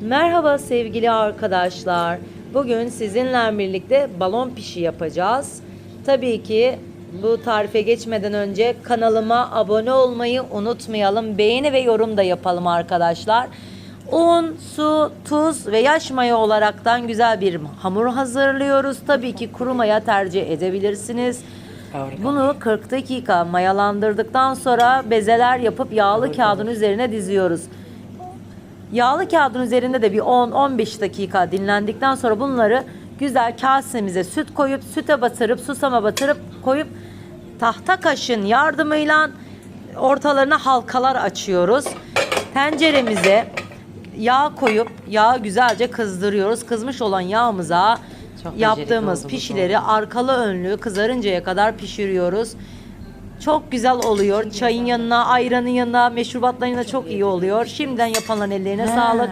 Merhaba sevgili arkadaşlar. Bugün sizinle birlikte balon pişi yapacağız. Tabii ki bu tarife geçmeden önce kanalıma abone olmayı unutmayalım. Beğeni ve yorum da yapalım arkadaşlar. Un, su, tuz ve yaş maya olaraktan güzel bir hamur hazırlıyoruz. Tabii ki kuru maya tercih edebilirsiniz. Bunu 40 dakika mayalandırdıktan sonra bezeler yapıp yağlı kağıdın üzerine diziyoruz. Yağlı kağıdın üzerinde de bir 10-15 dakika dinlendikten sonra bunları güzel kasemize süt koyup süte batırıp susama batırıp koyup tahta kaşın yardımıyla ortalarına halkalar açıyoruz. Tenceremize yağ koyup yağı güzelce kızdırıyoruz. Kızmış olan yağımıza Çok yaptığımız pişileri arkalı önlü kızarıncaya kadar pişiriyoruz. Çok güzel oluyor. Çayın yanına, ayranın yanına, meşrubatların yanına çok iyi oluyor. Şimdiden yapanların ellerine sağlık.